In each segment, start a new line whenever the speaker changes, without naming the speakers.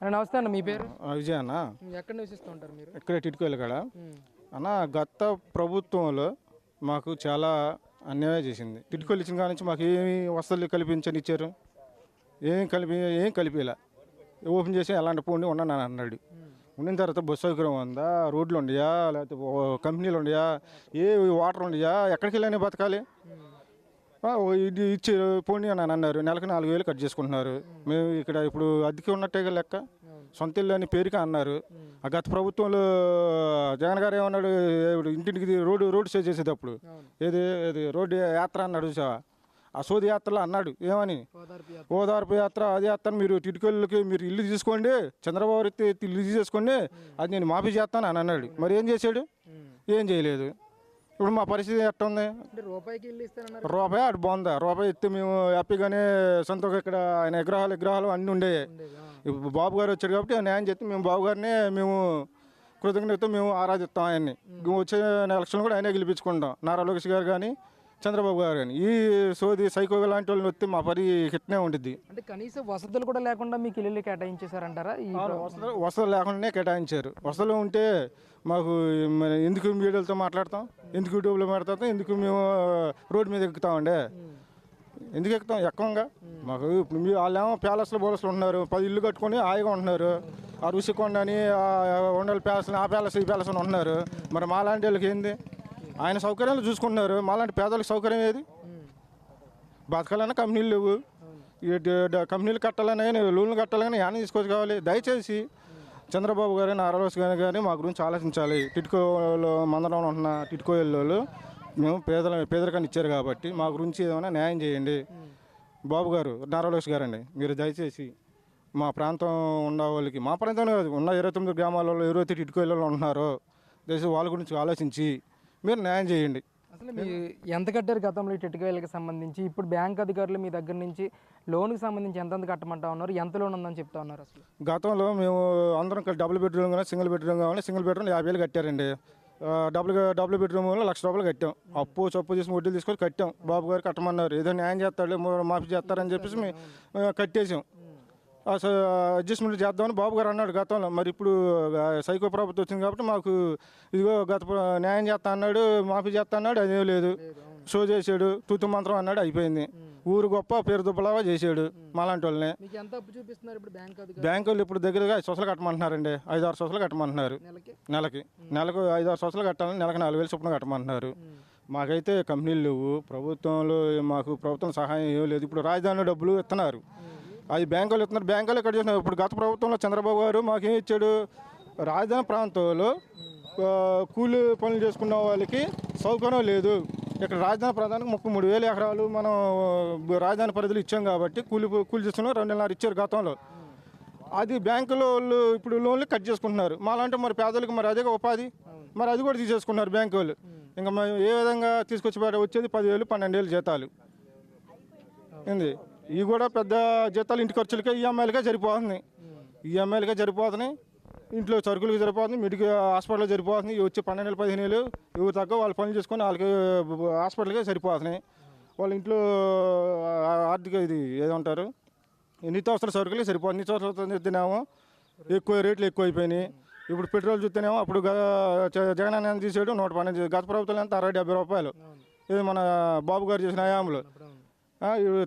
అన్న నమస్తే అన్న మీ పేరు?
విజయ్ అన్న.
ఎక్కడ నివసిస్తూ ఉంటారు మీరు?
ఇక్కడే టిట్కోలు కాడ అన్న గత ప్రభుత్వంలో మాకు చాలా అన్యాయం చేసింది. టిట్కోలు ఇచ్చిన కాడ నుంచి మాకు ఏమి వసతులు కల్పించని ఇచ్చారు ఏం కలిపి ఏం కలిపిలా. ఓపెన్ చేసి ఎలాంటి పోండి ఉన్నాను అని అన్నాడు. ఉండిన తర్వాత బస్సు సౌకర్యం ఉందా? రోడ్లు ఉండయా లేకపోతే కంపెనీలు ఉండయా ఏ వాటర్ ఉండయా ఎక్కడికి వెళ్ళని బతకాలి. ఇది ఇచ్చి పోండి అని అన్నారు. నెలకు నాలుగు వేలు కట్ చేసుకుంటున్నారు. మేము. ఇక్కడ ఇప్పుడు అద్దెకి ఉన్నట్టే లెక్క. సొంత ఇల్లు అని పేరుగా అన్నారు. ఆ గత ప్రభుత్వంలో జగన్ గారు ఏమన్నాడు? ఇంటింటికి రోడ్డు రోడ్డు సేవ్ చేసేటప్పుడు. ఏది ఏది? రోడ్డు యాత్ర అన్నాడు చూసావా? ఆ సోది యాత్రలో అన్నాడు. ఏమని? ఓదార్పు యాత్ర. అది యాత్ర మీరు టిటికల్కి మీరు ఇల్లు తీసుకోండి చంద్రబాబు ఇల్లు తీసేసుకోండి అది నేను మాఫీ చేస్తాను అని అన్నాడు. మరి ఏం చేశాడు? ఏం చేయలేదు. ఇప్పుడు మా పరిస్థితి ఎట్ట ఉంది
అంటే రూపాయికి ఇల్లు ఇస్తానన్నారు
రూపాయి అటు బాగుందా? రూపాయి ఎత్తి మేము హ్యాపీగానే సొంతంగా ఇక్కడ ఆయన విగ్రహాలు విగ్రహాలు అన్నీ ఉండేవి. ఇప్పుడు బాబు గారు వచ్చారు కాబట్టి న్యాయం చెప్తే మేము బాబు గారిని మేము కృతజ్ఞత మేము ఆరాధిస్తాం ఆయన్ని. వచ్చే ఎలక్షన్ కూడా ఆయనే గెలిపించుకుంటాం. నారా లోకేష్ గారు కానీ చంద్రబాబు గారు కానీ ఈ సోది సైకో లాంటి వాళ్ళని వస్తే మా పరి హిట్నే ఉంటుంది
అంటే కనీసం వసతులు కూడా లేకుండా మీకు ఇల్లు కేటాయించేశారంటారా? ఈ
వసతులు వసతులు లేకుండానే కేటాయించారు. వసతులు ఉంటే మాకు మరి ఎందుకు మీడియాలతో మాట్లాడతాం? ఎందుకు యూట్యూబ్లో మాట్లాడతాం ఎందుకు మేము రోడ్డు మీద ఎక్కుతామండి? ఎందుకు ఎక్కుతాం? ఎక్కంగా. మాకు ఇప్పుడు మీ వాళ్ళేమో ప్యాలెస్లో బోలస్లో ఉంటున్నారు. పది ఇల్లు కట్టుకొని హాయిగా ఉంటున్నారు. ఆ రుషికొండ అని ఆ ఉండల ప్యాలెస్ ఆ ప్యాలెస్ ఈ ప్యాలెస్ అని ఉంటున్నారు. మరి మాలాంటి వాళ్ళకి ఏంది? ఆయన సౌకర్యాలు చూసుకుంటున్నారు. మాలాంటి పేదలకు సౌకర్యం ఏది? బతకాలన్నా కంపెనీలు లేవు. కంపెనీలు కట్టాలని లోన్లు కట్టాలని యాన్ని తీసుకొచ్చి కావాలి దయచేసి చంద్రబాబు గారు నారా లోకేష్ గారు కానీ మా గురించి ఆలోచించాలి. టిట్కోలో మందడంలో ఉంటున్న టిట్కో మేము పేదల పేదరికాన్ని ఇచ్చారు కాబట్టి మా గురించి ఏమైనా న్యాయం చేయండి. బాబు గారు నారా లోకేష్ గారండి. మీరు దయచేసి మా ప్రాంతం ఉన్న వాళ్ళకి మా ప్రాంతంలో కాదు ఉన్న ఇరవై తొమ్మిది గ్రామాలలో ఇరవై టిట్కో ఇళ్ళు ఉంటున్నారో. దయచేసి వాళ్ళ గురించి ఆలోచించి మీరు న్యాయం చేయండి.
అసలు మీరు ఎంత కట్టారు గతంలో ఈ సంబంధించి? ఇప్పుడు బ్యాంక్ అధికారులు మీ దగ్గర నుంచి లోన్కి సంబంధించి ఎంత కట్టమంటా ఉన్నారు? ఎంత లోన్ ఉందని చెప్తా ఉన్నారు అసలు?
గతంలో మేము అందరం డబుల్ బెడ్రూమ్ కానీ సింగిల్ బెడ్రూమ్ కావాలి సింగిల్ బెడ్రూమ్ యాభై వేలు కట్టారండి. డబుల్ డబుల్ బెడ్రూమ్ లక్ష రూపాయలు కట్టాం. అప్పు చప్పు చేసి వడ్డీలు తీసుకొని కట్టాం. బాబు గారు కట్టమన్నారు. ఏదో న్యాయం చేస్తాడు మో- మాఫీ చేస్తారని చెప్పేసి మేము కట్టేసాం. అడ్జస్ట్మెంట్ చేద్దామని బాబు గారు అన్నాడు గతంలో. మరి ఇప్పుడు సైకో ప్రభుత్వం వచ్చింది కాబట్టి మాకు ఇదిగో గత న్యాయం చేస్తా అన్నాడు మాఫీ చేస్తా అన్నాడు అదేం లేదు. షో చేసాడు తూతు మంత్రం అన్నాడు అయిపోయింది. ఊరు గొప్ప పేరు దుబ్బలాగా చేసాడు మాలాంటి వాళ్ళని
బ్యాంక్
వాళ్ళు ఇప్పుడు దగ్గరగా సొసలు కట్టమంటున్నారండి. ఐదు ఆరు సొసలు కట్టమంటున్నారు.
నెలకి?
నెలకి. నెలకు ఐదు ఆరు సొసలు కట్టాలని నెలకు నాలుగు వేలు చొప్పున కట్టమంటున్నారు. మాకైతే కంపెనీలు లేవు. ప్రభుత్వంలో మాకు ప్రభుత్వం సహాయం ఏం లేదు. ఇప్పుడు రాజధాని డబ్బులు ఇస్తున్నారు. అది బ్యాంకు వాళ్ళు ఇస్తున్నారు. బ్యాంకు వాళ్ళు కట్ చేస్తున్నారు ఇప్పుడు గత ప్రభుత్వంలో చంద్రబాబు గారు మాకేం ఇచ్చాడు? రాజధాని ప్రాంతంలో కూలి పనులు చేసుకున్న వాళ్ళకి సౌకర్యం లేదు. ఇక్కడ రాజధాని ప్రాంతానికి ముప్పై మూడు వేల ఎకరాలు మనం రాజధాని పరిధిలో ఇచ్చాం కాబట్టి కూలి కూలి చేసుకున్న రెండున్నర ఇచ్చారు గతంలో. అది బ్యాంకులో వాళ్ళు ఇప్పుడు లోన్లు కట్ చేసుకుంటున్నారు. మాలాంటి మరి పేదలకు మరి అదే ఉపాధి. మరి అది కూడా తీసేసుకున్నారు బ్యాంకు వాళ్ళు. ఇంకా ఏ విధంగా తీసుకొచ్చి వచ్చేది? పదివేలు పన్నెండు వేలు జీతాలు. ఏంది? ఇవి కూడా పెద్ద జీతాలు ఇంటి ఖర్చులకే ఈఎంఐలకే సరిపోతుంది ఈఎంఐలకే సరిపోతున్నాయి. ఇంట్లో సరుకులకి సరిపోతుంది మెడికల్ హాస్పిటల్కి సరిపోతుంది ఇవి వచ్చి పన్నెండు వేలు పదిహేను వేలు. ఇవి తగ్గ వాళ్ళు పనులు చేసుకొని వాళ్ళకి హాస్పిటల్కే సరిపోతున్నాయి. వాళ్ళ ఇంట్లో ఆర్థిక ఇది ఏదంటారు? నిత్యావసర సరుకులు సరిపోతుంది. నిత్యావసర చూస్తేనేమో ఎక్కువ రేట్లు ఎక్కువ అయిపోయినాయి ఇప్పుడు పెట్రోల్ చూస్తేనేమో అప్పుడు జగన్ అన్న తీసాడు? నూట పన్నెండు గత ప్రభుత్వం ఎంత అరవై డెబ్బై రూపాయలు. ఇది మన బాబు గారు చేసిన హయాంలో.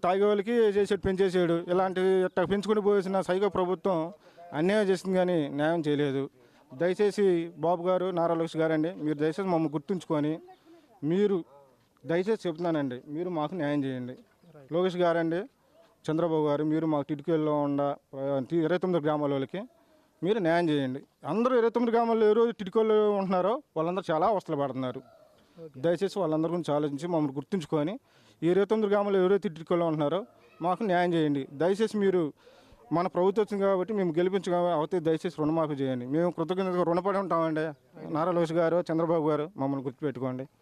తాగే వాళ్ళకి చేసాడు పెంచేసాడు. ఇలాంటి ఇట్లా పెంచుకుని పోసిన సైకో ప్రభుత్వం అన్యాయం చేసింది కానీ న్యాయం చేయలేదు. దయచేసి బాబు గారు నారా లోకేష్ గారండి మీరు దయచేసి మమ్మల్ని గుర్తుంచుకొని మీరు దయచేసి చెప్తున్నానండి మీరు మాకు న్యాయం చేయండి. లోకేష్ గారండి చంద్రబాబు గారు మీరు మాకు టిటికల్లో ఉన్న ఇరవై తొమ్మిది గ్రామాల వాళ్ళకి మీరు న్యాయం చేయండి. అందరూ ఇరవై తొమ్మిది గ్రామాల్లో ఏ రోజు టిటికోళ్ళు ఉంటున్నారో వాళ్ళందరూ చాలా అవస్థలు పడుతున్నారు. దయచేసి వాళ్ళందరి గురించి ఆలోచించి మమ్మల్ని గుర్తుంచుకొని ఇరవై తొమ్మిది గ్రామాల్లో ఎవరైతే టిటికోల్లో ఉంటున్నారో మాకు న్యాయం చేయండి. దయచేసి మీరు మన ప్రభుత్వం వచ్చింది కాబట్టి మేము గెలిపించు అవుతే దయచేసి రుణమాఫీ చేయండి. మేము కృతజ్ఞతగా రుణపడి ఉంటామండి. నారా లోకేష్ గారు చంద్రబాబు గారు మమ్మల్ని గుర్తుపెట్టుకోండి.